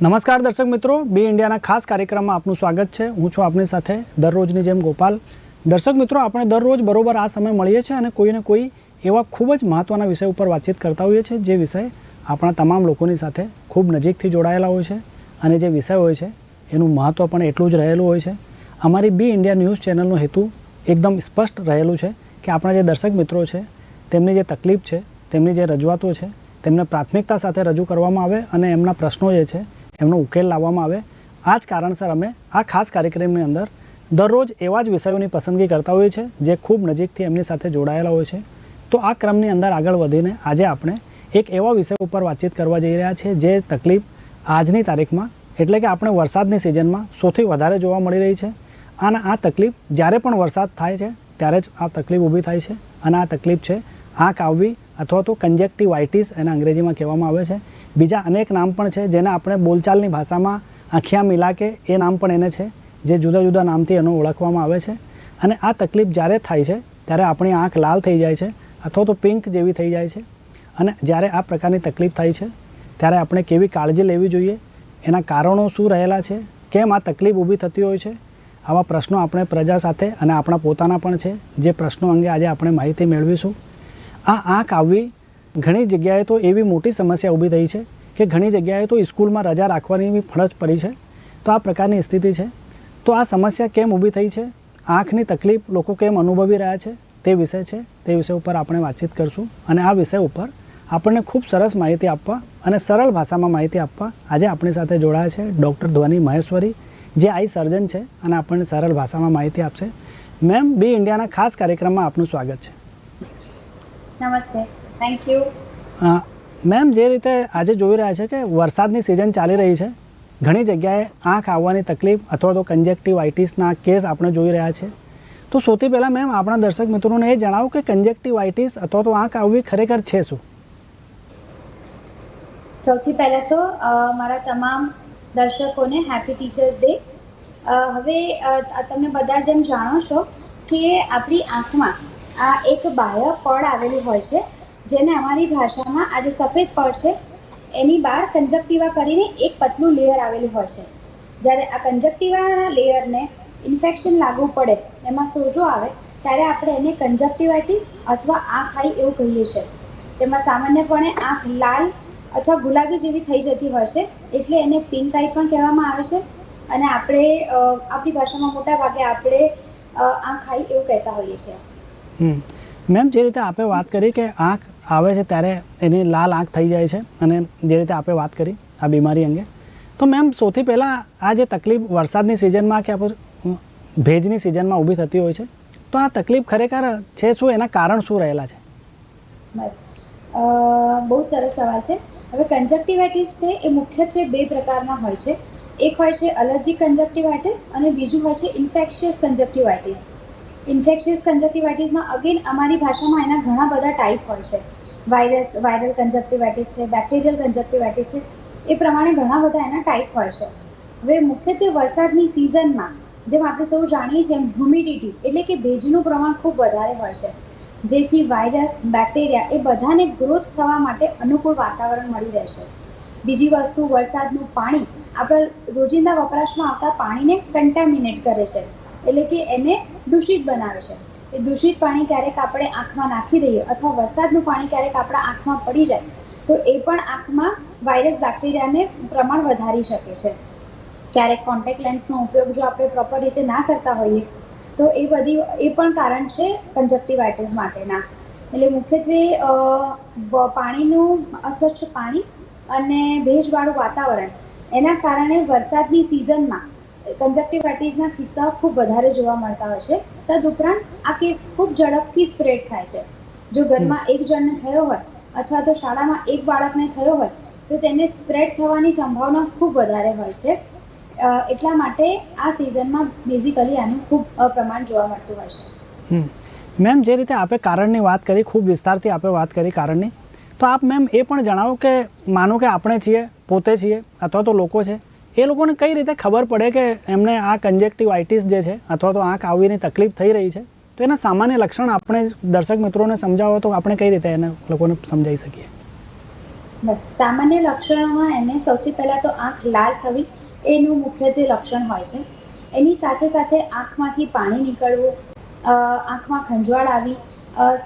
નમસ્કાર દર્શક મિત્રો, બી ઇન્ડિયાના ખાસ કાર્યક્રમમાં આપનું સ્વાગત છે. હું છું આપની સાથે દરરોજની જેમ ગોપાલ. દર્શક મિત્રો, આપણે દરરોજ બરોબર આ સમય મળીએ છીએ અને કોઈને કોઈ એવા ખૂબ જ મહત્ત્વના વિષય ઉપર વાતચીત કરતા હોઈએ છીએ, જે વિષય આપણા તમામ લોકોની સાથે ખૂબ નજીકથી જોડાયેલા હોય છે અને જે વિષય હોય છે એનું મહત્ત્વ પણ એટલું જ રહેલું હોય છે. અમારી બી ઇન્ડિયા ન્યૂઝ ચેનલનો હેતુ એકદમ સ્પષ્ટ રહેલું છે કે આપણા જે દર્શક મિત્રો છે, તેમની જે તકલીફ છે, તેમની જે રજૂઆતો છે, તેમને પ્રાથમિકતા સાથે રજૂ કરવામાં આવે અને એમના પ્રશ્નો જે છે એમનો ઉકેલ લાવવામાં આવે. આ જ કારણસર અમે આ ખાસ કાર્યક્રમની અંદર દરરોજ એવા જ વિષયોની પસંદગી કરતા હોઈએ છીએ, જે ખૂબ નજીકથી એમની સાથે જોડાયેલા હોય છે. તો આ ક્રમની અંદર આગળ વધીને આજે આપણે એક એવા વિષય ઉપર વાતચીત કરવા જઈ રહ્યા છીએ, જે તકલીફ આજની તારીખમાં, એટલે કે આપણે વરસાદની સિઝનમાં સૌથી વધારે જોવા મળી રહી છે. અને આ તકલીફ જ્યારે પણ વરસાદ થાય છે, ત્યારે જ આ તકલીફ ઊભી થાય છે. અને આ તકલીફ છે આંખ આવવી અથવા તો કંજેક્ટિવાઇટિસ એના અંગ્રેજીમાં કહેવામાં આવે છે. બીજા અનેક નામ પણ છે જેને આપણે બોલચાલની ભાષામાં આંખિયા મિલાકે એ નામ પણ એને છે, જે જુદા જુદા નામથી એનો ઓળખવામાં આવે છે. અને આ તકલીફ જ્યારે થાય છે, ત્યારે આપણી આંખ લાલ થઈ જાય છે અથવા તો પિંક જેવી થઈ જાય છે. અને જ્યારે આ પ્રકારની તકલીફ થાય છે, ત્યારે આપણે કેવી કાળજી લેવી જોઈએ, એના કારણો શું રહેલા છે, કેમ આ તકલીફ ઊભી થતી હોય છે, આવા પ્રશ્નો આપણે પ્રજા સાથે અને આપણા પોતાના પણ છે, જે પ્રશ્નો અંગે આજે આપણે માહિતી મેળવીશું. આ આંખ આવવી ઘણી જગ્યાએ તો એવી મોટી સમસ્યા ઊભી થઈ છે કે ઘણી જગ્યાએ તો સ્કૂલમાં રજા રાખવાની બી ફરજ પડી છે. તો આ પ્રકારની સ્થિતિ છે. તો આ સમસ્યા કેમ ઊભી થઈ છે? આંખની તકલીફ લોકો કેમ અનુભવી રહ્યા છે? તે વિષય છે. તે વિષય ઉપર આપણે વાતચીત કરશું અને આ વિષય ઉપર આપણને ખૂબ સરસ માહિતી આપવા અને સરળ ભાષામાં માહિતી આપવા આજે આપણી સાથે જોડાયા છે ડૉક્ટર ધ્વની મહેશ્વરી, જે આઈ સર્જન છે અને આપણને સરળ ભાષામાં માહિતી આપશે. મેમ, બી ઇન્ડિયાના ખાસ કાર્યક્રમમાં આપનું સ્વાગત છે. નમસ્તે. થેન્ક યુ મેમ જે રીતે આજે જોઈ રહ્યા છે કે વરસાદની સિઝન ચાલી રહી છે ઘણી જગ્યાએ આંખ આવવાની તકલીફ અથવા તો કંજેક્ટિવાઇટિસના કેસ આપણે જોઈ રહ્યા છે. તો સૌથી પહેલાં મેમ આપણા દર્શક મિત્રોને એ જણાવો કે કંજેક્ટિવાઇટિસ અથવા તો આંખ આવવી ખરેખર છે શું? સૌથી પહેલાં તો મારા તમામ દર્શકોને હેપી ટીચર્સ ડે હવે તમને તમે બધા જેમ જાણો છો કે આપણી આંખમાં આ એક બાહ્ય પડ આવેલી હોય છે. જેને અમારી ભાષામાં આજે સફેદ પડ છે, એની બહાર કંજક્ટિવા કરીને એક પતલું લેયર આવેલું હોય છે. જ્યારે આ કંજક્ટિવાના લેયરને ઇન્ફેક્શન લાગવું પડે, એમાં સોજો આવે, ત્યારે આપણે એને કંજક્ટિવાઇટિસ અથવા આંખ આઈ એવું કહીએ છીએ. તેમાં સામાન્યપણે આંખ લાલ અથવા ગુલાબી જેવી થઈ જતી હોય છે, એટલે એને પિંક આઈ પણ કહેવામાં આવે છે. અને આપણે આપણી ભાષામાં મોટા ભાગે આપણે આંખ આઈ એવું કહેતા હોઈએ છીએ. મેમ, જે રીતે આપણે વાત કરી કે આંખ આવે છે ત્યારે એની લાલ આંખ થઈ જાય છે અને જે રીતે આપણે વાત કરી આ બીમારી અંગે. તો મેમ સૌથી પહેલાં આ જે તકલીફ વરસાદની સિઝનમાં કે આપણે ભેજની સિઝનમાં ઊભી થતી હોય છે, તો આ તકલીફ ખરેખર છે શું? એના કારણ શું રહેલા છે? બહુ સરસ સવાલ છે. હવે કંજક્ટિવાઇટિસ છે એ મુખ્યત્વે બે પ્રકારના હોય છે. એક હોય છે એલર્જી કંજક્ટિવાઇટિસ અને બીજું હોય છે ઇન્ફેક્શિયસ કંજક્ટિવાઇટિસ ઇન્ફેક્શિયસ કંજક્ટિવાઇટિસમાં અગેન અમારી ભાષામાં એના ઘણા બધા ટાઈપ હોય છે. વાયરસ, વાયરલ કંજક્ટિવાઇટિસ છે બેક્ટેરિયલ કન્જક્ટિવાઇટિસ છે, એ પ્રમાણે ઘણા બધા એના ટાઈપ હોય છે. હવે મુખ્યત્વે વરસાદની સિઝનમાં જેમ આપણે સૌ જાણીએ છીએ હ્યુમિડિટી એટલે કે ભેજનું પ્રમાણ ખૂબ વધારે હોય છે. જેથી વાયરસ બેક્ટેરિયા એ બધાને ગ્રોથ થવા માટે અનુકૂળ વાતાવરણ મળી રહેશે. બીજી વસ્તુ, વરસાદનું પાણી. આપણા રોજિંદા વપરાશમાં આવતા પાણીને કન્ટામિનેટ કરે છે. એટલે કે એને દૂષિત બનાવે છે. એ દૂષિત પાણી ક્યારેક આપણે આંખમાં નાખી દઈએ અથવા વરસાદનું પાણી ક્યારેક આપણા આંખમાં પડી જાય, તો એ પણ આંખમાં વાયરસ બેક્ટેરિયાને પ્રમાણ વધારી શકે છે. ક્યારેક કોન્ટેક્ટ લેન્સનો ઉપયોગ જો આપણે પ્રોપર રીતે ના કરતા હોઈએ, તો એ બધી, એ પણ કારણ છે કન્જક્ટિવાઇટિસ માટેના. એટલે મુખ્યત્વે પાણીનું અસ્વચ્છ પાણી અને ભેજવાળું વાતાવરણ, એના કારણે વરસાદની સિઝનમાં કંજક્ટિવાઇટિસના કિસ્સાઓ ખૂબ વધારે જોવા મળતા હોય છે. તદુપરાંત આ કેસ ખૂબ ઝડપથી સ્પ્રેડ થાય છે. જો ઘરમાં એક જણને થયો હોય અથવા તો શાળામાં એક બાળકને થયો હોય તો તેને સ્પ્રેડ થવાની સંભાવના ખૂબ વધારે હોય છે. એટલા માટે આ સિઝનમાં બેઝિકલી આનું ખૂબ પ્રમાણ જોવા મળતું હોય છે. મેમ જે રીતે આપે કારણની વાત કરી ખૂબ વિસ્તારથી આપે વાત કરી કારણની તો આપ મેમ એ પણ જણાવો કે માનો કે આપણે છીએ પોતે છીએ અથવા તો લોકો છે એ લોકોને કઈ રીતે ખબર પડે કે એમને આ કન્જેક્ટિવાઇટિસ જે છે અથવા તો આંખ આવીને તકલીફ થઈ રહી છે, તો એના સામાન્ય લક્ષણ આપણે દર્શક મિત્રોને સમજાવો તો આપણે કઈ રીતે એને લોકોને સમજાવી શકીએ? સામાન્ય લક્ષણોમાં એને સૌથી પહેલાં તો આંખ લાલ થવી એનું મુખ્ય જે લક્ષણ હોય છે. એની સાથે સાથે આંખમાંથી પાણી નીકળવું આંખમાં ખંજવાળ આવી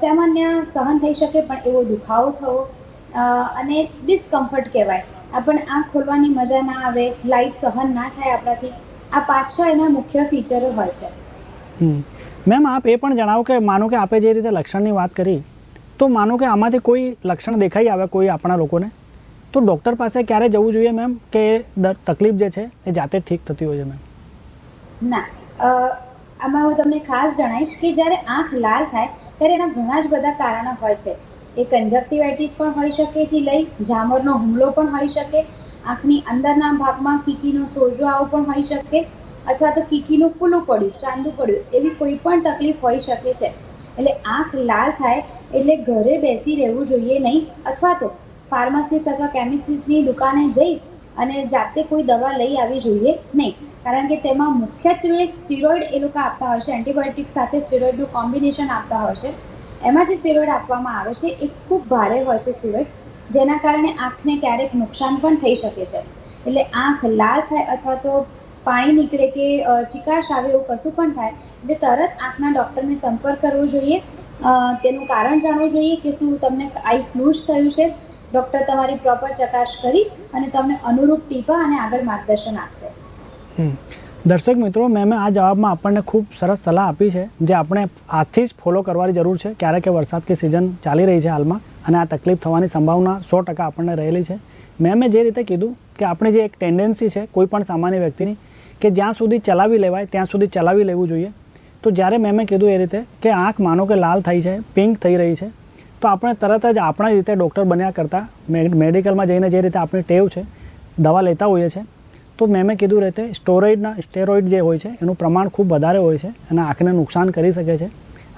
સામાન્ય સહન થઈ શકે પણ એવો દુખાવો થવો અને ડિસ્કમ્ફર્ટ કહેવાય. આપણને આંખ ખોલવાની મજા ના આવે લાઇટ સહન ના થાય આપણાથી આ પાંચ છ એના મુખ્ય ફીચરો હોય છે. મેમ આપ એ પણ જણાવો કે માનો કે આપે જે રીતે લક્ષણની વાત કરી તો માનો કે આમાંથી કોઈ લક્ષણ દેખાઈ આવે કોઈ આપણા લોકોને? તો ડૉક્ટર પાસે ક્યારે જવું જોઈએ મેમ કે તકલીફ જે છે એ જાતે ઠીક થતી હોય છે મેમ ના આમાં હું તમને ખાસ જણાવીશ કે જ્યારે આંખ લાલ થાય ત્યારે એના ઘણા જ બધા કારણો હોય છે. એ કન્જક્ટિવાઇટિસ પણ હોઈ શકે થી લઈ ઝામરનો હુમલો પણ હોઈ શકે, આંખની અંદરના ભાગમાં કીકીનો સોજો આવો પણ હોઈ શકે, અથવા તો કીકીનું ફૂલું પડ્યું, ચાંદું પડ્યું, એવી કોઈ પણ તકલીફ હોઈ શકે છે. એટલે આંખ લાલ થાય એટલે ઘરે બેસી રહેવું જોઈએ નહીં, અથવા તો ફાર્માસિસ્ટ અથવા કેમિસ્ટિસ્ટની દુકાને જઈ અને જાતે કોઈ દવા લઈ આવી જોઈએ નહીં. કારણ કે તેમાં મુખ્યત્વે સ્ટીરોઇડ એ લોકો આપતા હોય છે એન્ટીબાયોટિક સાથે સ્ટીરોઇડનું કોમ્બિનેશન આપતા હોય છે. એમાં જે સ્ટીરોઇડ આપવામાં આવે છે, એ ખૂબ ભારે હોય છે સ્ટીરોઇડ જેના કારણે આંખને ક્યારેક નુકસાન પણ થઈ શકે છે. એટલે આંખ લાલ થાય અથવા તો પાણી નીકળે કે ચિકાશ આવે એવું કશું પણ થાય, એટલે તરત આંખના ડૉક્ટરને સંપર્ક કરવો જોઈએ. તેનું કારણ જાણવું જોઈએ કે શું તમને આઈ ફ્લૂ જ થયું છે. ડૉક્ટર તમારી પ્રોપર ચકાસ કરી અને તમને અનુરૂપ ટીપા અને આગળ માર્ગદર્શન આપશે. દર્શક મિત્રો મેમે આ જવાબમાં આપણને ખૂબ સરસ સલાહ આપી છે, જે આપણે આજથી જ ફોલો કરવાની જરૂર છે ક્યારે કે વરસાદ કે સિઝન ચાલી રહી છે હાલમાં, અને આ તકલીફ થવાની સંભાવના સો ટકા આપણને રહેલી છે. મેમે જે રીતે કીધું કે આપણી જે એક ટેન્ડન્સી છે, કોઈ પણ સામાન્ય વ્યક્તિની, કે જ્યાં સુધી ચલાવી લેવાય, ત્યાં સુધી ચલાવી લેવું જોઈએ. તો જ્યારે મેમે કીધું એ રીતે કે આંખ માનો કે લાલ થઈ છે પિંક થઈ રહી છે, તો આપણે તરત જ આપણા રીતે ડૉક્ટર બન્યા કરતાં મેડ- મેડિકલમાં જઈને જે રીતે આપણી ટેવ છે, દવા લેતા હોઈએ છીએ તો મેં મેં કીધું રીતે સ્ટોરોઇડના, સ્ટેરોઇડ જે હોય છે, એનું પ્રમાણ ખૂબ વધારે હોય છે અને આંખને નુકસાન કરી શકે છે.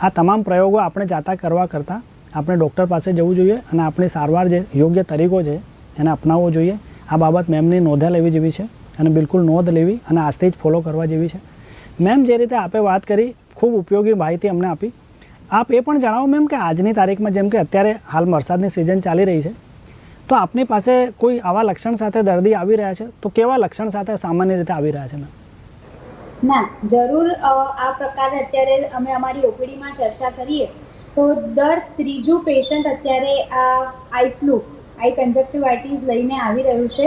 આ તમામ પ્રયોગો આપણે જાતા કરવા કરતાં આપણે ડૉક્ટર પાસે જવું જોઈએ અને આપણી સારવાર જે યોગ્ય તરીકો છે એને અપનાવવો જોઈએ. આ બાબત મેમની નોંધા લેવી જેવી છે અને બિલકુલ નોંધ લેવી અને આજથી જ ફોલો કરવા જેવી છે. મેમ જે રીતે આપે વાત કરી, ખૂબ ઉપયોગી માહિતી અમને આપી. આપ એ પણ જણાવો મેમ કે આજની તારીખમાં જેમ કે અત્યારે હાલ વરસાદની સિઝન ચાલી રહી છે. તો આપની પાસે કોઈ આવા લક્ષણ સાથે દર્દી આવી રહ્યા છે? તો કેવા લક્ષણ સાથે સામાન્ય રીતે આવી રહ્યા છે મેમ ના જરૂર આ પ્રકારે અત્યારે અમે અમારી ઓપીડીમાં ચર્ચા કરીએ તો દર ત્રીજું પેશન્ટ અત્યારે આ આઈ ફ્લુ આઈ કંજક્ટિવાઇટીસ લઈને આવી રહ્યું છે.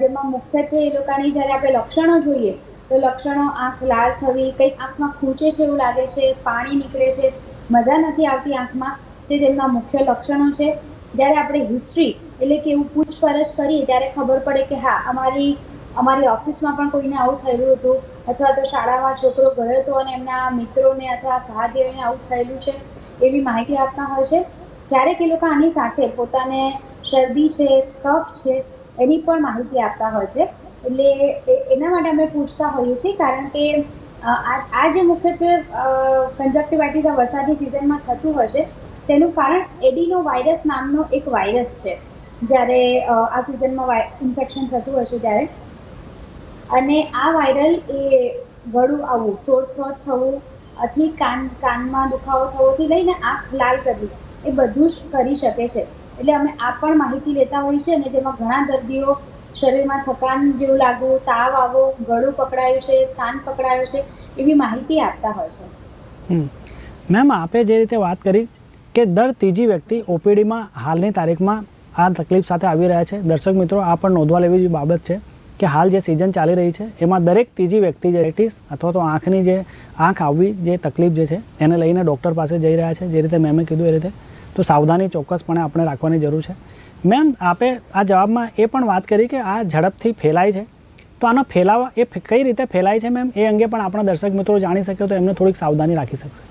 જેમાં મુખ્યત્વે એ લોકોની જ્યારે આપણે લક્ષણો જોઈએ તો લક્ષણો આંખ લાલ થવી કંઈક આંખમાં ખૂંચે છે એવું લાગે છે પાણી નીકળે છે મજા નથી આવતી આંખમાં તે તેમના મુખ્ય લક્ષણો છે. જ્યારે આપણે હિસ્ટ્રી એટલે કે એવું પૂછપરછ કરીએ ત્યારે ખબર પડે કે હા, અમારી અમારી ઓફિસમાં પણ કોઈને આવું થયેલું હતું અથવા તો શાળામાં છોકરો ગયો હતો અને એમના મિત્રોને અથવા સહાધ્યાયને આવું થયેલું છે એવી માહિતી આપતા હોય છે. ક્યારેક એ લોકો આની સાથે પોતાને શરદી છે, કફ છે એની પણ માહિતી આપતા હોય છે. એટલે એના માટે અમે પૂછતા હોઈએ છીએ કારણ કે આ જે મુખ્યત્વે કંજક્ટિવાઇટીસ આ વરસાદની સિઝનમાં થતું હોય છે તેનું કારણ એડિનો વાયરસ નામનો એક વાયરસ છે. જ્યારે આ સિઝનમાં ઇન્ફેક્શન થતું હોય છે ત્યારે. અને આ વાયરલ એ ગળું આવવું સોર થ્રોટ થવું અથી કાન, કાનમાં દુખાવો થવોથી લઈને આંખ લાલ કરવી, એ બધું જ કરી શકે છે. એટલે અમે આ પણ માહિતી લેતા હોઈએ છીએ અને જેમાં ઘણા દર્દીઓ શરીરમાં થકાન જેવું લાગવું, તાવ આવો ગળું પકડાયું છે, કાન પકડાયો છે, એવી માહિતી આપતા હોય છે. મેમ, આપે જે રીતે વાત કરી કે દર ત્રીજી વ્યક્તિ ઓપીડીમાં હાલની તારીખમાં આ તકલીફ સાથે આવી રહ્યા છે. દર્શક મિત્રો, આ પણ નોંધવા લેવી જેવી બાબત છે કે હાલ જે સિઝન ચાલી રહી છે, એમાં દરેક ત્રીજી વ્યક્તિ જે રેટિસ અથવા તો આંખની જે આંખ આવવી જે તકલીફ જે છે, એને લઈને ડૉક્ટર પાસે જઈ રહ્યા છે. જે રીતે મેમે કીધું એ રીતે. તો સાવધાની ચોક્કસપણે આપણે રાખવાની જરૂર છે. મેમ, આપે આ જવાબમાં એ પણ વાત કરી કે આ ઝડપથી ફેલાય છે. તો આનો ફેલાવા, એ કઈ રીતે ફેલાય છે મેમ? એ અંગે પણ આપણા દર્શક મિત્રો જાણી શકે તો એમને થોડીક સાવધાની રાખી શકશે.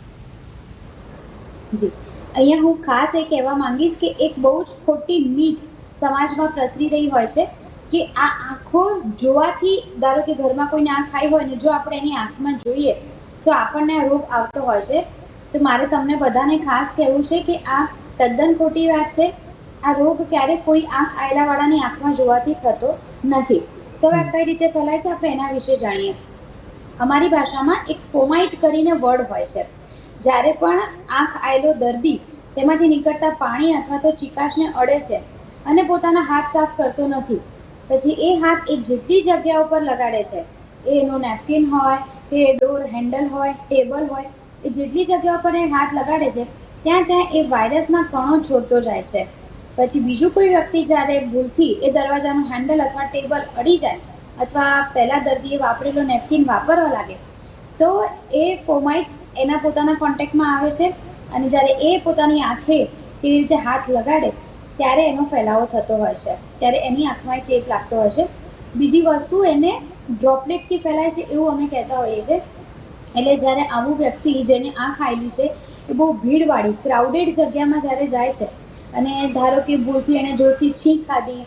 જી. અહીંયા હું ખાસ એ કહેવા માંગીશ કે એક બહુ જ ખોટી મીથ સમાજમાં પ્રસરી રહી હોય છે કે આ આંખો જોવાથી, ધારો કે ઘરમાં કોઈને આંખ આવી હોય ને જો આપણે એની આંખમાં જોઈએ તો આપણને આ રોગ આવતો હોય છે. તો મારે તમને બધાને ખાસ કહેવું છે કે આ તદ્દન ખોટી વાત છે. આ રોગ ક્યારેય કોઈ આંખ આયલાવાળાની આંખમાં જોવાથી થતો નથી. તો આ કઈ રીતે ફેલાય છે? આપણે એના વિશે જાણીએ. અમારી ભાષામાં એક ફોમાઇટ કરીને વર્ડ હોય છે. જ્યારે પણ આંખ આવેલો દર્દી, તેમાંથી નીકળતા પાણી અથવા તો ચિકાશને અડે છે અને પોતાના હાથ સાફ કરતો નથી. પછી એ હાથ એ જેટલી જગ્યા ઉપર લગાડે છે, એ એનું નેપકિન હોય, કે ડોર હેન્ડલ હોય, ટેબલ હોય, એ જેટલી જગ્યા ઉપર એ હાથ લગાડે છે, ત્યાં ત્યાં એ વાયરસના કણો છોડતો જાય છે. પછી બીજું કોઈ વ્યક્તિ જ્યારે ભૂલથી એ દરવાજાનું હેન્ડલ અથવા ટેબલ અડી જાય અથવા પહેલાં દર્દીએ વાપરેલો નેપકિન વાપરવા લાગે તો એ ફોમાઇટ્સ એના પોતાના કોન્ટેક્ટમાં આવે છે અને જ્યારે એ પોતાની આંખે કેવી રીતે હાથ લગાડે, ત્યારે એનો ફેલાવો થતો હોય છે. ત્યારે એની આંખમાં ચેપ લાગતો હોય છે. બીજી વસ્તુ એને ડ્રોપલેટથી ફેલાય છે એવું અમે કહેતા હોઈએ છીએ. એટલે જ્યારે આવું વ્યક્તિ જેને આંખ આવેલી છે, એ બહુ ભીડવાળી ક્રાઉડેડ જગ્યામાં જ્યારે જાય છે, અને ધારો કે ભૂલથી એને જોરથી છીંક ખાધી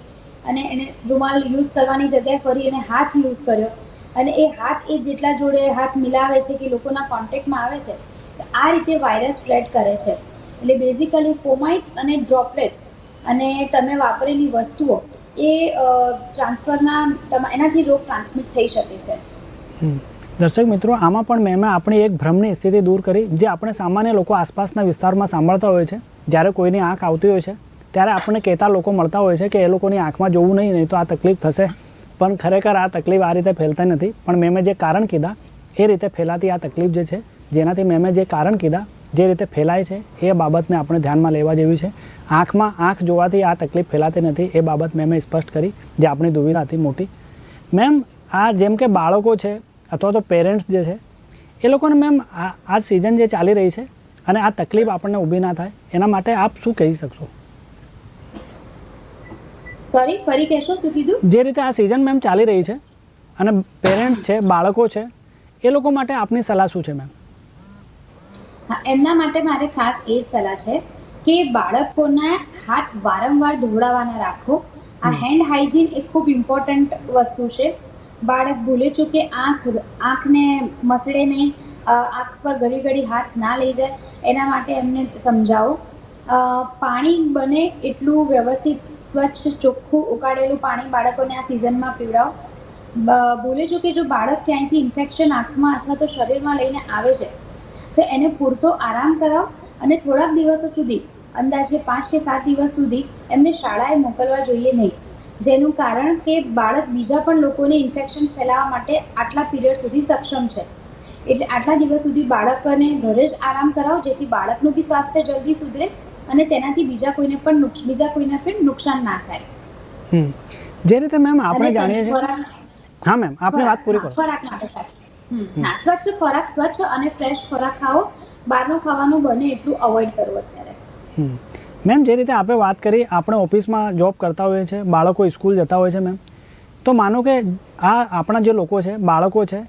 અને એને રૂમાલ યુઝ કરવાની જગ્યાએ ફરી એને હાથ યુઝ કર્યો અને એ હાથ એ જેટલા જોડે હાથ મિલાવે છે કે લોકોના કોન્ટેક્ટમાં આવે છે, તો આ રીતે વાયરસ સ્પ્રેડ કરે છે. એટલે બેઝિકલી ફોમાઇટ્સ અને ડ્રોપલેટ્સ અને તમે વાપરેલી વસ્તુઓ એ ટ્રાન્સફરના તમા, એનાથી રોગ ટ્રાન્સમિટ થઈ શકે છે. દર્શક મિત્રો, આમાં પણ મેમે આપણી એક ભ્રમની સ્થિતિ દૂર કરી, જે આપણે સામાન્ય લોકો આસપાસના વિસ્તારમાં સાંભળતા હોય છે. જ્યારે કોઈની આંખ આવતી હોય છે, ત્યારે આપણને કહેતા લોકો મળતા હોય છે કે એ લોકોની આંખમાં જોવું નહીં નહીં તો આ તકલીફ થશે. પણ ખરેખર આ તકલીફ આ રીતે ફેલતા નથી. પણ મેં જે કારણ કીધા, એ રીતે ફેલાતી આ તકલીફ જે છે, જેનાથી મેં મેં જે કારણ કીધા, જે રીતે ફેલાય છે, એ બાબતને આપણે ધ્યાનમાં લેવા જેવી છે. આંખમાં આંખ જોવાથી આ તકલીફ ફેલાતી નથી, એ બાબત મેં સ્પષ્ટ કરી, જે આપણી દુવિધા હતી મોટી. મેમ, આ જેમ કે બાળકો છે, અથવા તો પેરેન્ટ્સ જે છે, એ લોકોને મેમ આ સિઝન જે ચાલી રહી છે, અને આ તકલીફ આપણને ઊભી ના થાય, એના માટે આપ શું કહી શકશો? સોરી ફરી કહેશો શું કીધું? જે રીતે આ સિઝન મેમ ચાલી રહી છે અને પેરેન્ટ્સ છે બાળકો છે એ લોકો માટે આપની સલાહ શું છે મેમ હા એમના માટે મારે ખાસ એ જ સલાહ છે કે બાળકોના હાથ વારંવાર ધોવડાવવાના રાખો. આ હેન્ડ હાઇજીન એ ખૂબ ઇમ્પોર્ટન્ટ વસ્તુ છે. બાળક ભૂલે ચૂકે આંખ આંખને મસળે નહીં આંખ પર ઘડી ઘડી હાથ ના લઈ જાય એના માટે એમને સમજાવો. પાણી બને એટલું વ્યવસ્થિત, સ્વચ્છ, ચોખ્ખું ઉકાળેલું પાણી બાળકોને આ સિઝનમાં પીવડાવો. બોલે ભૂલે કે જો બાળક ક્યાંયથી ઇન્ફેક્શન આંખમાં અથવા તો શરીરમાં લઈને આવે છે, તો એને પૂરતો આરામ કરાવો અને થોડાક દિવસો સુધી, અંદાજે પાંચ કે સાત દિવસ સુધી એમને શાળાએ મોકલવા જોઈએ નહીં. જેનું કારણ કે બાળક બીજા પણ લોકોને ઇન્ફેક્શન ફેલાવવા માટે આટલા પીરિયડ સુધી સક્ષમ છે. એટલે આટલા દિવસ સુધી બાળકોને ઘરે જ આરામ કરાવો, જેથી બાળકનું બી સ્વાસ્થ્ય જલ્દી સુધરે અને તેનાથી બીજા કોઈને પણ બીજા કોઈને પણ નુકસાન ના થાય. જે રીતે મેમ આપણે જાણીએ છીએ હા મેમ આપની વાત પૂરી કરો. ખોરાક માટે ખાસ. હા સ્વચ્છ ખોરાક સ્વચ્છ અને ફ્રેશ ખોરાક ખાઓ. બહારનું ખાવાનું બને એટલું અવોઇડ કરવું અત્યારે. મેમ જે રીતે આપણે વાત કરી આપણે ઓફિસમાં જોબ કરતા હોઈએ છીએ બાળકો સ્કૂલ જતા હોય છે મેમ. તો માનો કે આ આપણા જે લોકો છે બાળકો છે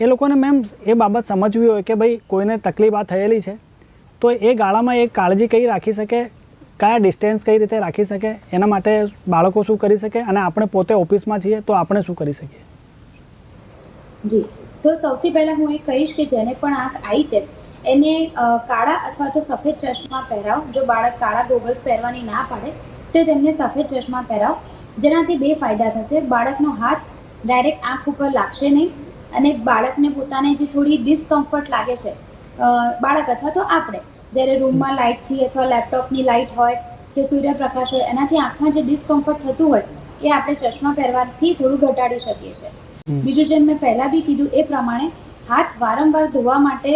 એ લોકોને મેમ એ બાબત સમજવી હોય કે ભાઈ કોઈને તકલીફ આ થયેલી છે? તો એ ગાળામાં એ કાળજી કઈ રાખી શકે? કયા ડિસ્ટન્સ કઈ રીતે રાખી શકે? એના માટે બાળકો શું કરી શકે? અને આપણે પોતે ઓફિસમાં છીએ તો આપણે શું કરી શકીએ? જી. તો સૌથી પહેલાં હું એ કહીશ કે જેને પણ આંખ આવી છે, એને કાળા અથવા તો સફેદ ચશ્મા પહેરાવો. જો બાળક કાળા ગોગલ્સ પહેરવાની ના પાડે, તો તેમને સફેદ ચશ્મા પહેરાવો. જેનાથી બે ફાયદા થશે. બાળકનો હાથ ડાયરેક્ટ આંખ ઉપર લાગશે નહીં અને બાળકને પોતાને જે થોડી ડિસ્કમ્ફર્ટ લાગે છે બાળક અથવા તો આપણે જ્યારે રૂમમાં લાઇટથી અથવા લેપટોપની લાઇટ હોય કે સૂર્યપ્રકાશ હોય એનાથી આંખમાં જે ડિસ્કમ્ફર્ટ થતું હોય એ આપણે ચશ્મા પહેરવાથી થોડું ઘટાડી શકીએ છીએ. બીજું જેમ મેં પહેલાં બી કીધું એ પ્રમાણે હાથ વારંવાર ધોવા માટે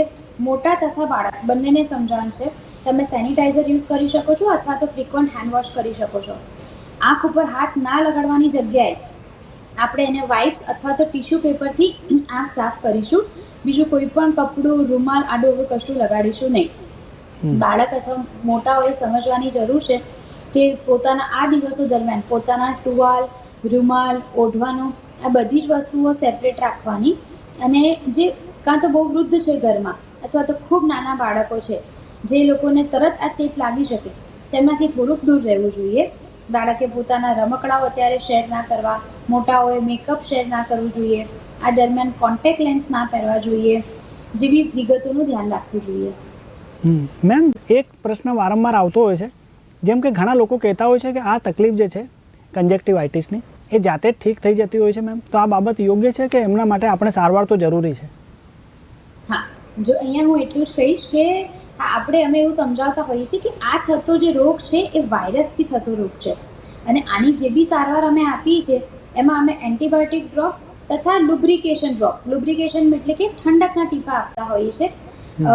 મોટા તથા બાળક બંનેને સમજાવવાનું છે. તમે સેનિટાઈઝર યુઝ કરી શકો છો અથવા તો ફ્રિકવન્ટ હેન્ડવોશ કરી શકો છો. આંખ ઉપર હાથ ના લગાડવાની જગ્યાએ આપણે એને વાઇપ્સ અથવા તો ટિશ્યુ પેપરથી આંખ સાફ કરીશું. બીજું કોઈ પણ કપડું રૂમાલ આડું કશું લગાડીશું નહીં. બાળક અથવા મોટાઓએ સમજવાની જરૂર છે કે પોતાના આ દિવસો દરમિયાન પોતાના ટુવાલ, રૂમાલ, ઓઢવાનું, આ બધી જ વસ્તુઓ સેપરેટ રાખવાની અને જે કાં તો બહુ વૃદ્ધ છે ઘરમાં અથવા તો ખૂબ નાના બાળકો છે, જે લોકોને તરત આ ચેપ લાગી શકે તેમનાથી થોડુંક દૂર રહેવું જોઈએ. બાળકે પોતાના રમકડાઓ અત્યારે શેર ના કરવા, મોટાઓએ મેકઅપ શેર ના કરવું જોઈએ. આ દરમિયાન કોન્ટેક્ટ લેન્સ ના પહેરવા જોઈએ. જેવી વિગતોનું ધ્યાન રાખવું જોઈએ. મેમ એક પ્રશ્ન વારંવાર આવતો હોય છે. જેમ કે ઘણા લોકો કહેતા હોય છે કે આ તકલીફ જે છે કન્જેક્ટિવાઇટિસની એ જાતે જ ઠીક થઈ જતી હોય છે મેમ. તો આ બાબત યોગ્ય છે કે એમના માટે આપણે સારવાર તો જરૂરી છે? હા. જો અહીંયા હું એટલું જ કહીશ કે હા આપણે અમે એવું સમજાવતા હોઈએ છીએ કે આ થતો જે રોગ છે એ વાયરસથી થતો રોગ છે. અને આની જે બી સારવાર અમે આપી છે એમાં અમે એન્ટીબાયોટિક ડ્રોપ તથા લુબ્રિકેશન ડ્રોપ લુબ્રિકેશન એટલે કે ઠંડકના ટીપા આપતા હોઈએ છે હમ. અ,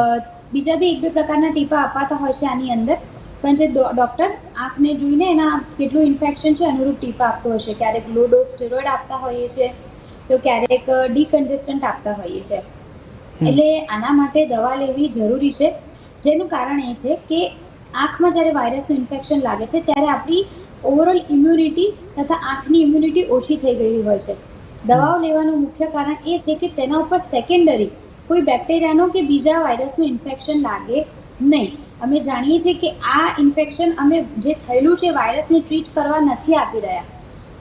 બીજા બી એક બે પ્રકારના ટીપા અપાતા હોય છે આની અંદર. પણ જે ડૉક્ટર આંખને જોઈને એના કેટલું ઇન્ફેક્શન છે અનુરૂપ ટીપા આપતો હશે ક્યારેક લો ડોઝ સ્ટેરોઇડ આપતા હોઈએ છે તો ક્યારેક ડીકન્જેસ્ટન્ટ આપતા હોઈએ છે. એટલે આના માટે દવા લેવી જરૂરી છે. જેનું કારણ એ છે કે આંખમાં જ્યારે વાયરસનું ઇન્ફેક્શન લાગે છે ત્યારે આપણી ઓવરઓલ ઇમ્યુનિટી તથા આંખની ઇમ્યુનિટી ઓછી થઈ ગયેલી હોય છે. દવાઓ લેવાનું મુખ્ય કારણ એ છે કે તેના ઉપર સેકન્ડરી કોઈ બેક્ટેરિયાનો કે બીજા વાયરસનું ઇન્ફેક્શન લાગે નહીં. અમે જાણીએ છીએ કે આ ઇન્ફેક્શન અમે જે થયેલું છે વાયરસને ટ્રીટ કરવા નથી આપી રહ્યા.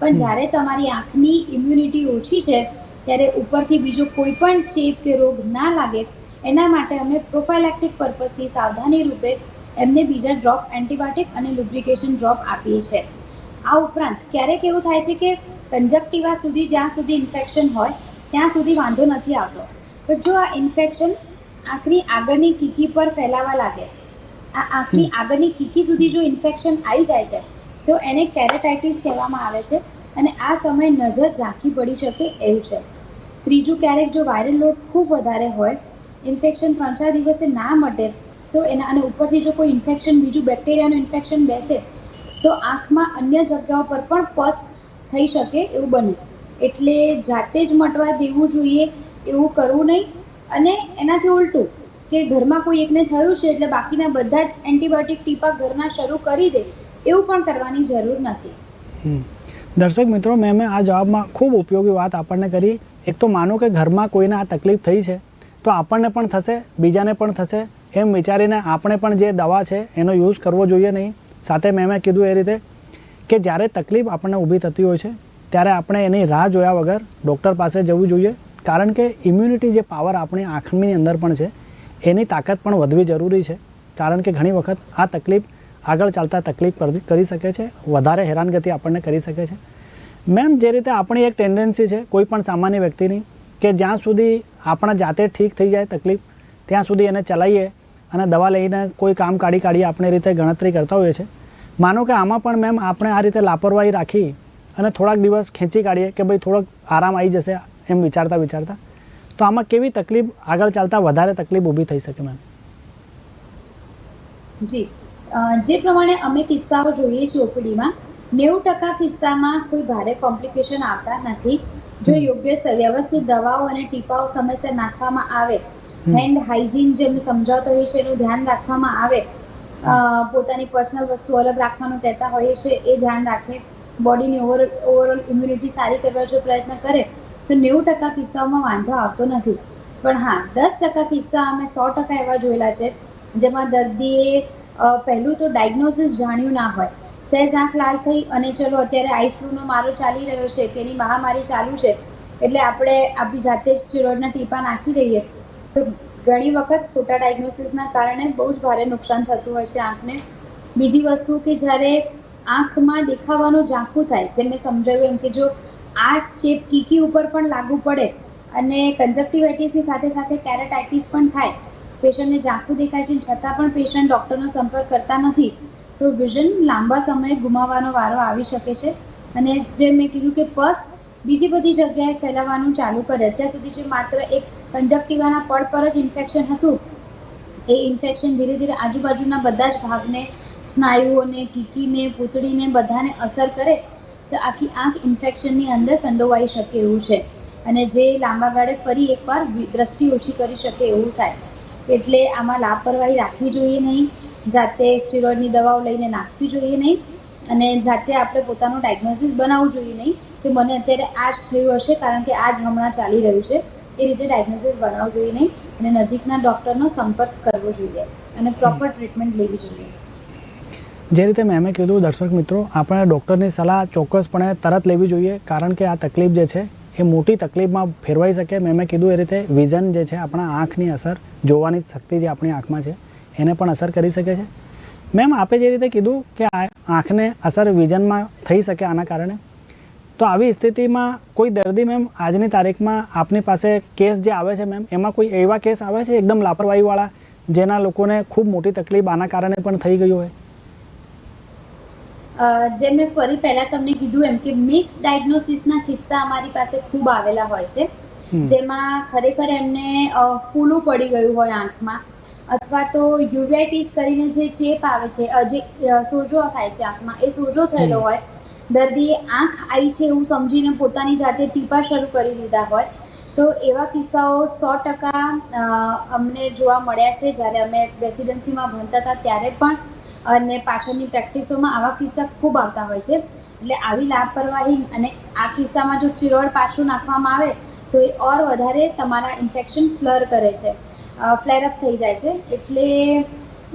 પણ જ્યારે તમારી આંખની ઇમ્યુનિટી ઓછી છે ત્યારે ઉપરથી બીજો કોઈ પણ ચેપ કે રોગ ના લાગે એના માટે અમે પ્રોફાઇલેક્ટિક પર્પઝથી સાવધાની રૂપે એમને બીજા ડ્રોપ એન્ટીબાયોટિક અને લુબ્રિકેશન ડ્રોપ આપીએ છીએ. આ ઉપરાંત ક્યારેક એવું થાય છે કે કંજક્ટિવા સુધી જ્યાં સુધી ઇન્ફેક્શન હોય ત્યાં સુધી વાંધો નથી આવતો. પણ જો આ ઇન્ફેક્શન આંખની આગળની કીકી પર ફેલાવા લાગે આ આંખની આગળની કીકી સુધી જો ઇન્ફેક્શન આવી જાય છે તો એને કેરેટાઇટિસ કહેવામાં આવે છે અને આ સમયે નજર ઝાંખી પડી શકે એવું છે. ત્રીજું ક્યારેક જો વાયરલ લોડ ખૂબ વધારે હોય ઇન્ફેક્શન ત્રણ ચાર દિવસે ના મટે તો એના અને ઉપરથી જો કોઈ ઇન્ફેક્શન બીજું બેક્ટેરિયાનું ઇન્ફેક્શન બેસે તો આંખમાં અન્ય જગ્યાઓ પર પણ પસ થઈ શકે એવું બને. એટલે જાતે જ મટવા દેવું જોઈએ એવું કરવું નહીં. અને એનાથી ઉલટું કે ઘરમાં કોઈ એકને થયું છે એટલે બાકીના બધા જ એન્ટીબાયોટિક ટીપા ઘરના શરૂ કરી દે, એવું પણ કરવાની જરૂર નથી. દર્શક મિત્રો, મેં આ જવાબમાં ખૂબ ઉપયોગી વાત આપણને કરી. એક તો માનો કે ઘરમાં કોઈને આ તકલીફ થઈ છે, તો આપણને પણ થશે, બીજાને પણ થશે. એમ વિચારીને આપણે પણ જે દવા છે એનો યુઝ કરવો જોઈએ નહીં. સાથે મેં કીધું એ રીતે કે જ્યારે તકલીફ આપણને ઊભી થતી હોય છે, ત્યારે આપણે એની રાહ જોયા વગર ડૉક્ટર પાસે જવું જોઈએ. કારણ કે ઇમ્યુનિટી જે પાવર આપણી આંખની અંદર પણ છે, એની તાકાત પણ વધવી જરૂરી છે. કારણ કે ઘણી વખત આ તકલીફ આગળ ચાલતા તકલીફ કરી- શકે છે, વધારે હેરાનગતિ આપણને કરી શકે છે. મેમ જે રીતે આપણી એક ટેન્ડન્સી છે, કોઈ પણ સામાન્ય વ્યક્તિની, કે જ્યાં સુધી આપણા જાતે ઠીક થઈ જાય તકલીફ, ત્યાં સુધી એને ચલાવીએ અને દવા લઈને કોઈ કામ કાઢી કાઢી આપણે રીતે ગણતરી કરતા હોઈએ છીએ. માનો કે આમાં પણ મેમ આપણે આ રીતે લાપરવાહી રાખી અને થોડાક દિવસ ખેંચી કાઢીએ કે ભાઈ થોડોક આરામ આવી જશે એમ વિચારતા વિચારતા. તો આમાં કેવી તકલીફ? આગળ ચાલતા વધારે તકલીફ ઊભી થઈ શકે મેમ જી. જે પ્રમાણે અમે કિસ્સાઓ જોઈએ છીએ ઓપીડીમાં નેવું ટકા કિસ્સામાં કોઈ ભારે કોમ્પ્લિકેશન આવતા નથી. જો યોગ્ય વ્યવસ્થિત દવાઓ અને ટીપાઓ સમયસર નાખવામાં આવે. હેન્ડ હાઇજીન જે અમે સમજાવતા હોઈએ છીએ એનું ધ્યાન રાખવામાં આવે પોતાની પર્સનલ વસ્તુ અલગ રાખવાનું કહેતા હોઈએ છીએ એ ધ્યાન રાખે બોડીની ઓવર ઓવરઓલ ઇમ્યુનિટી સારી કરવા જો પ્રયત્ન કરે તો નેવું ટકા કિસ્સાઓમાં વાંધો આવતો નથી. પણ હા, દસ ટકા કિસ્સા અમે સો ટકા એવા જોયેલા છે, જેમાં દર્દીએ પહેલું તો ડાયગ્નોસિસ જાણ્યું ના હોય. સહેજ આંખ લાલ થઈ અને ચલો અત્યારે આઈ ફ્લૂનો મારો ચાલી રહ્યો છે કે એની મહામારી ચાલુ છે, એટલે આપણે આપણી જાતે જ સ્ટીરોઇડના ટીપા નાખી દઈએ. તો ઘણી વખત ખોટા ડાયગ્નોસિસના કારણે બહુ જ ભારે નુકસાન થતું હોય છે આંખને. બીજી વસ્તુ કે જ્યારે આંખમાં દેખાવાનું ઝાંખું થાય, જેમ મેં સમજાવ્યું એમ કે જો આ ચેપ કીકી ઉપર પણ લાગુ પડે અને કંજક્ટિવાઇટિસની સાથે સાથે કેરેટાઇટિસ પણ થાય. પેશન્ટને ઝાંખું દેખાય છે છતાં પણ પેશન્ટ ડૉક્ટરનો સંપર્ક કરતા નથી. તો વિઝન લાંબા સમયે ગુમાવવાનો વારો આવી શકે છે. અને જેમ મેં કીધું કે પસ બીજી બધી જગ્યાએ ફેલાવવાનું ચાલુ કરે. અત્યાર સુધી જે માત્ર એક કંજક્ટિવાના પડ પર જ ઇન્ફેક્શન હતું, એ ઇન્ફેક્શન ધીરે ધીરે આજુબાજુના બધા જ ભાગને, સ્નાયુઓને, કીકીને, પૂતળીને બધાને અસર કરે. તો આખી આંખ ઇન્ફેક્શનની અંદર સંડોવાઈ શકે એવું છે. અને જે લાંબા ગાળે ફરી એકવાર દ્રષ્ટિ ઓછી કરી શકે એવું થાય. એટલે આમાં લાપરવાહી રાખવી જોઈએ નહીં. જાતે સ્ટીરોઇડની દવાઓ લઈને નાખવી જોઈએ નહીં. અને જાતે આપણે પોતાનું ડાયગ્નોસિસ બનાવવું જોઈએ નહીં કે મને અત્યારે આ જ થયું હશે કારણ કે આ જ હમણાં ચાલી રહ્યું છે. એ રીતે ડાયગ્નોસિસ બનાવવું જોઈએ નહીં અને નજીકના ડૉક્ટરનો સંપર્ક કરવો જોઈએ. અને પ્રોપર ટ્રીટમેન્ટ લેવી જોઈએ. જે રીતે મેમે કીધું, દર્શક મિત્રો, આપણે ડૉક્ટરની સલાહ ચોક્કસપણે તરત લેવી જોઈએ, કારણ કે આ તકલીફ જે છે, એ મોટી તકલીફમાં ફેરવાઈ શકે. મેં કીધું, એ રીતે વિઝન જે છે, આપણા આંખની અસર જોવાની શક્તિ જે આપણી આંખમાં છે, એને પણ અસર કરી શકે છે. મેમ, આપે જે રીતે કીધું કે આ આંખને અસર વિઝનમાં થઈ શકે આના કારણે, તો આવી સ્થિતિમાં કોઈ દર્દી મેમ, આજની તારીખમાં આપની પાસે કેસ જે આવે છે મેમ, એમાં કોઈ એવા કેસ આવે છે, એકદમ લાપરવાહીવાળા, જેના લોકોને ખૂબ મોટી તકલીફ આના કારણે પણ થઈ ગઈ હોય? જેમ મેં ફરી પહેલાં તમને કીધું એમ કે મિસ ડાયગ્નોસિસના કિસ્સા અમારી પાસે ખૂબ આવેલા હોય છે. જેમાં ખરેખર એમને ફૂલું પડી ગયું હોય આંખમાં અથવા તો યુવીઆઈટીસ કરીને જે ચેપ આવે છે જે સોજો થાય છે આંખમાં એ સોજો થયેલો હોય દર્દીએ આંખ આવી છે એવું સમજીને પોતાની જાતે ટીપા શરૂ કરી દીધા હોય તો એવા કિસ્સાઓ સો ટકા અમને જોવા મળ્યા છે. જ્યારે અમે રેસિડેન્સીમાં ભણતા હતા ત્યારે પણ અને પાછળની પ્રેક્ટિસોમાં આવા કિસ્સા ખૂબ આવતા હોય છે. એટલે આવી લાપરવાહી અને આ કિસ્સામાં જો સ્ટીરોઇડ પાછું નાખવામાં આવે, તો એ ઓર વધારે તમારા ઇન્ફેક્શન ફ્લર કરે છે. ફ્લેરઅપ થઈ જાય છે. એટલે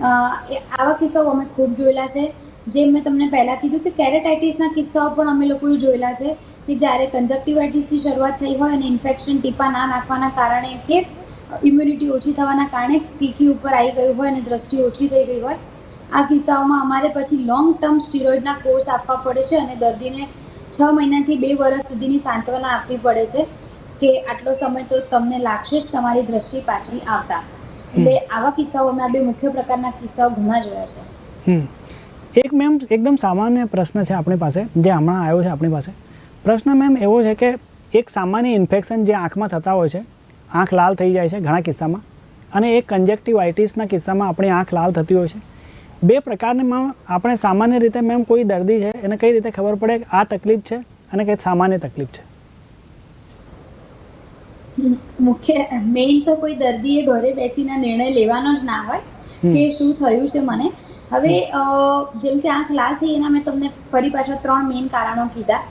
આવા કિસ્સાઓ અમે ખૂબ જોયેલા છે. જેમ મેં તમને પહેલાં કીધું કે કેરેટાઇટિસના કિસ્સાઓ પણ અમે લોકોએ જોયેલા છે કે જ્યારે કંજક્ટિવાઇટિસની શરૂઆત થઈ હોય અને ઇન્ફેક્શન ટીપા ના નાખવાના કારણે કે ઇમ્યુનિટી ઓછી થવાના કારણે કીકી ઉપર આવી ગયું હોય અને દ્રષ્ટિ ઓછી થઈ ગઈ હોય આ કિસ્સાઓમાં અમારે પછી લોંગ ટર્મ સ્ટીરોઇડના કોર્સ આપવા પડે છે અને દર્દીને છ મહિનાથી બે વર્ષ સુધીની સાંત્વના આપવી પડે છે કે આટલો સમય તો તમને લાગશે જ તમારી દ્રષ્ટિ પાછી આવતા. એટલે આવા કિસ્સાઓ અમે આ બે મુખ્ય પ્રકારના કિસ્સાઓ ઘણા જોયા છે. એક મેમ એકદમ સામાન્ય પ્રશ્ન છે આપણી પાસે જે હમણાં આવ્યો છે આપણી પાસે. પ્રશ્ન મેમ એવો છે કે એક સામાન્ય ઇન્ફેક્શન જે આંખમાં થતા હોય છે આંખ લાલ થઈ જાય છે ઘણા કિસ્સામાં અને એક કન્જેક્ટિવાઇટિસના કિસ્સામાં આપણી આંખ લાલ થતી હોય છે. બે પ્રકારમાં આપણે સામાન્ય રીતે મેમ કોઈ દર્દી છે એને કઈ રીતે ખબર પડે કે આ તકલીફ છે અને કઈ સામાન્ય તકલીફ છે? મુખ્ય મેઇન તો કોઈ દર્દીએ ઘરે બેસીને નિર્ણય લેવાનો જ ના હોય કે શું થયું છે મને. હવે જેમ કે આંખ લાલ થઈ એના મેં તમને ફરી પાછા ત્રણ મેઇન કારણો કીધા.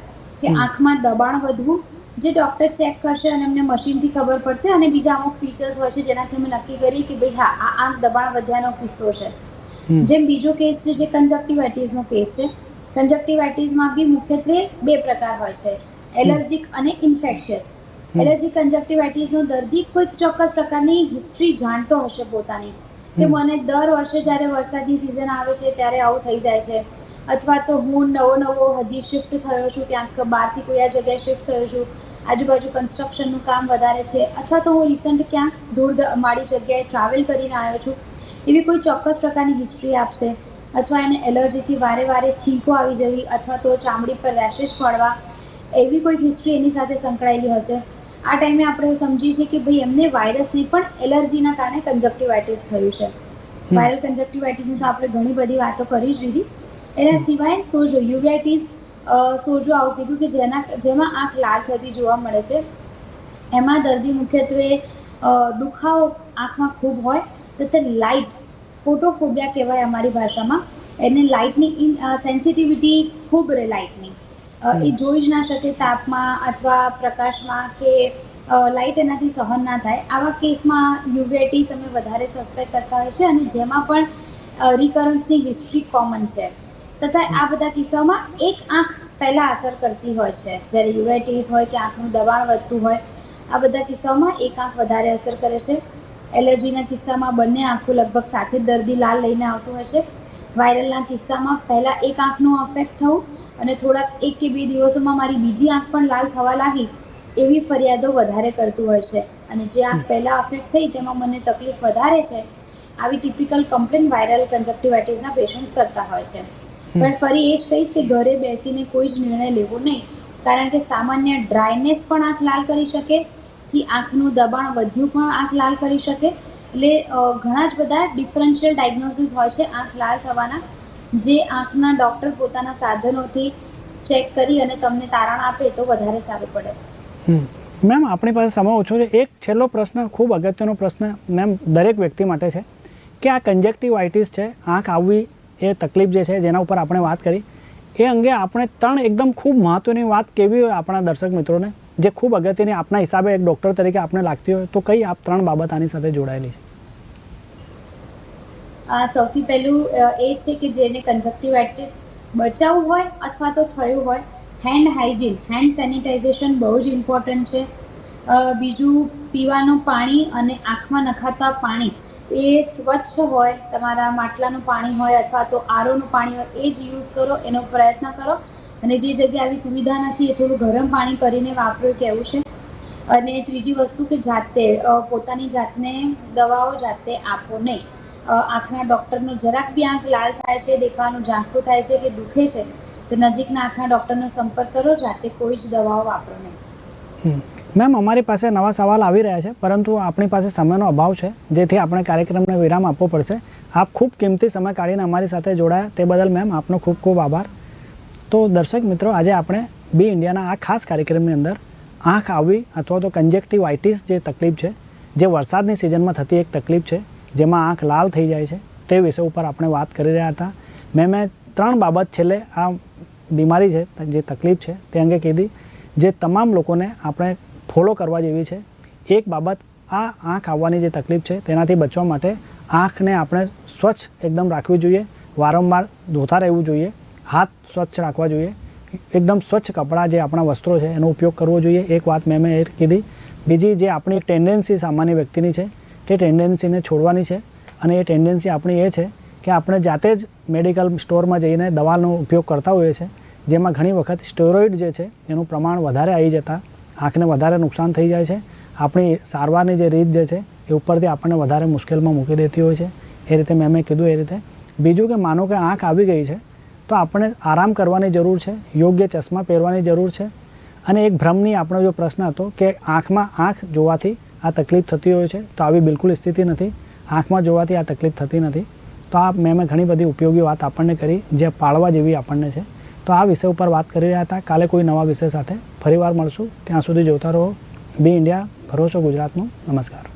કે આંખમાં દબાણ વધવું જે ડૉક્ટર ચેક કરશે અને એમને મશીનથી ખબર પડશે અને બીજા અમુક ફીચર્સ હોય છે જેનાથી અમે નક્કી કરીએ કે ભાઈ હા આ આંખ દબાણ વધ્યાનો કિસ્સો છે. જેમ બીજો કેસ છે જે કન્જક્ટિવાઇટીસનો કેસ છે કન્જક્ટિવાઇટીસમાં બી મુખ્યત્વે બે પ્રકાર હોય છે એલર્જીક અને ઇન્ફેક્શિયસ એલર્જી કન્જક્ટિવાઇટીસનો દર્દી કોઈક ચોક્કસ પ્રકારની હિસ્ટ્રી જાણતો હશે પોતાની. કે મને દર વર્ષે જ્યારે વરસાદની સિઝન આવે છે ત્યારે આવું થઈ જાય છે. અથવા તો હું નવો નવો હજી શિફ્ટ થયો છું ક્યાંક બહારથી કોઈ આ જગ્યાએ શિફ્ટ થયો છું આજુબાજુ કન્સ્ટ્રક્શનનું કામ વધારે છે અથવા તો હું રિસન્ટ ક્યાંક દૂર માળી મારી જગ્યાએ ટ્રાવેલ કરીને આવ્યો છું એવી કોઈ ચોક્કસ પ્રકારની હિસ્ટ્રી આપશે? અથવા એને એલર્જીથી વારે વારે છીંકો આવી જવી અથવા તો ચામડી પર રેશિસ પડવા એવી કોઈ હિસ્ટ્રી એની સાથે સંકળાયેલી હશે? આ ટાઈમે આપણે એવું સમજીએ છીએ કે ભાઈ એમને વાયરસની પણ એલર્જીના કારણે કન્જક્ટિવાઇટિસ થયું છે. વાયરલ કન્જક્ટિવાઇટિસની તો આપણે ઘણી બધી વાતો કરી જ લીધી. એના સિવાય સોજો યુવાઇટિસ સોજો આવું કીધું કે જેના જેમાં આંખ લાલ થતી જોવા મળે છે. એમાં દર્દી મુખ્યત્વે દુખાવો આંખમાં ખૂબ હોય તથા લાઇટ ફોટોફોબિયા કહેવાય અમારી ભાષામાં. એને લાઇટની ઇન સેન્સિટિવિટી ખૂબ રહે લાઇટની એ જોઈ જ ના શકે તાપમાં અથવા પ્રકાશમાં કે લાઇટ એનાથી સહન ના થાય. આવા કેસમાં યુવેટીસ અમે વધારે સસ્પેક્ટ કરતા હોય છે અને જેમાં પણ રિકરન્સની હિસ્ટ્રી કોમન છે. તથા આ બધા કિસ્સાઓમાં એક આંખ પહેલાં અસર કરતી હોય છે. જ્યારે યુવેટીઝ હોય કે આંખનું દબાણ વધતું હોય આ બધા કિસ્સાઓમાં એક આંખ વધારે અસર કરે છે. એલર્જીના કિસ્સામાં બંને આંખો લગભગ સાથે દર્દી લાલ લઈને આવતું હોય છે. વાયરલના કિસ્સામાં પહેલાં એક આંખનું અફેક્ટ થવું અને થોડાક એક કે બે દિવસોમાં મારી બીજી આંખ પણ લાલ થવા લાગી એવી ફરિયાદો વધારે કરતું હોય છે. અને જે આંખ પહેલાં અફેક્ટ થઈ તેમાં મને તકલીફ વધારે છે, આવી ટિપિકલ કમ્પ્લેન વાયરલ કંજક્ટિવાઇટીસના પેશન્ટ્સ કરતા હોય છે. પણ ફરી એ જ કહીશ કે ઘરે બેસીને કોઈ જ નિર્ણય લેવો નહીં, કારણ કે સામાન્ય ડ્રાયનેસ પણ આંખ લાલ કરી શકે થી આંખનું દબાણ વધ્યું પણ આંખ લાલ કરી શકે. એટલે ઘણા જ બધા ડિફરન્શિયલ ડાયગ્નોસિસ હોય છે આંખ લાલ થવાના. જે આંખના ડૉક્ટર પોતાના સાધનોથી ચેક કરી અને તમને તારણ આપે તો વધારે સારું પડે. મેમ, આપણી પાસે સમય ઓછો છે. એક છેલ્લો પ્રશ્ન, ખૂબ અગત્યનો પ્રશ્ન મેમ દરેક વ્યક્તિ માટે છે કે આ કન્જેક્ટિવાઇટિસ છે, આંખ આવવી એ તકલીફ જે છે જેના ઉપર આપણે વાત કરી. એ અંગે આપણે ત્રણ એકદમ ખૂબ મહત્ત્વની વાત કેવી હોય આપણા દર્શક મિત્રોને? જે ખૂબ અગત્યની આપના હિસાબે એક ડૉક્ટર તરીકે આપને લાગતી હોય, તો કઈ આપ ત્રણ બાબત આની સાથે જોડાયેલી છે? આ સૌથી પહેલું એ છે કે જેને કન્જક્ટિવાઇટિસ બચાવવું હોય અથવા તો થયું હોય હેન્ડ હાઇજીન હેન્ડ સેનિટાઇઝેશન બહુ જ ઇમ્પોર્ટન્ટ છે. બીજું, પીવાનું પાણી અને આંખમાં નખાતા પાણી, એ સ્વચ્છ હોય, તમારા માટલાનું પાણી હોય અથવા તો આરોનું પાણી હોય, એ જ યુઝ કરો, એનો પ્રયત્ન કરો. અને જે જગ્યાએ આવી સુવિધા નથી એ થોડું ગરમ પાણી કરીને વાપરો કહેવું છે. અને ત્રીજી વસ્તુ કે જાતે પોતાની જાતને દવાઓ જાતે આપો નહીં. આંખના ડૉક્ટરનો જરાક બી આંખ લાલ થાય છે, દેખાવાનું ઝાંખું થાય છે કે દુખે છે, તો નજીકના આંખના ડૉક્ટરનો સંપર્ક કરો, જાતે કોઈ જ દવાઓ વાપરો નહીં. મેમ, અમારી પાસે નવા સવાલ આવી રહ્યા છે, પરંતુ આપણી પાસે સમયનો અભાવ છે, જેથી આપણે કાર્યક્રમને વિરામ આપવો પડશે. આપ ખૂબ કિંમતી સમય કાઢીને અમારી સાથે જોડાયા, તે બદલ મેમ આપનો ખૂબ ખૂબ આભાર. તો દર્શક મિત્રો, આજે આપણે બી ઇન્ડિયાના આ ખાસ કાર્યક્રમની અંદર આંખ આવી અથવા તો કંજેક્ટિવાઇટિસ જે તકલીફ છે, જે વરસાદની સિઝનમાં થતી એક તકલીફ છે, જેમાં આંખ લાલ થઈ જાય છે, તે વિષય ઉપર આપણે વાત કરી રહ્યા હતા. મેં મેં ત્રણ બાબત છેલ્લે આ બીમારી છે, જે તકલીફ છે, તે અંગે કીધી, જે તમામ લોકોને આપણે ફોલો કરવા જેવી છે. એક બાબત, આ આંખ આવવાની જે તકલીફ છે, તેનાથી બચવા માટે આંખને આપણે સ્વચ્છ એકદમ રાખવી જોઈએ, વારંવાર ધોતા રહેવું જોઈએ હાથ સ્વચ્છ રાખવા જોઈએ. એકદમ સ્વચ્છ કપડાં જે આપણા વસ્ત્રો છે, એનો ઉપયોગ કરવો જોઈએ. એક વાત મેં મેં એ કીધી. બીજી જે આપણી ટેન્ડન્સી સામાન્ય વ્યક્તિની છે, તે ટેન્ડન્સીને છોડવાની છે. અને એ ટેન્ડન્સી આપણી એ છે કે આપણે જાતે જ મેડિકલ સ્ટોરમાં જઈને દવાનો ઉપયોગ કરતા હોઈએ છીએ જેમાં ઘણી વખત સ્ટેરોઇડ જે છે, એનું પ્રમાણ વધારે આવી જતાં આંખને વધારે નુકસાન થઈ જાય છે. આપણી સારવારની જે રીત જે છે, એ ઉપરથી આપણને વધારે મુશ્કેલમાં મૂકી દેતી હોય છે. એ રીતે મેં મેં કીધું એ રીતે. બીજું કે માનો કે આંખ આવી ગઈ છે તો આપણે આરામ કરવાની જરૂર છે, યોગ્ય ચશ્મા પહેરવાની જરૂર છે અને એક ભ્રમની આપણો જો પ્રશ્ન હતો કે આંખમાં આંખ જોવાથી આ તકલીફ થતી હોય છે, તો આવી બિલકુલ સ્થિતિ નથી. આંખમાં જોવાથી આ તકલીફ થતી નથી. તો આ મેં ઘણી બધી ઉપયોગી વાત આપણને કરી, જે પાળવા જેવી આપણને છે. તો આ વિષય ઉપર વાત કરી રહ્યા હતા. કાલે કોઈ નવા વિષય સાથે ફરીવાર મળશું. ત્યાં સુધી જોતા રહો. બી ઇન્ડિયા, ભરોસો ગુજરાતનું. નમસ્કાર.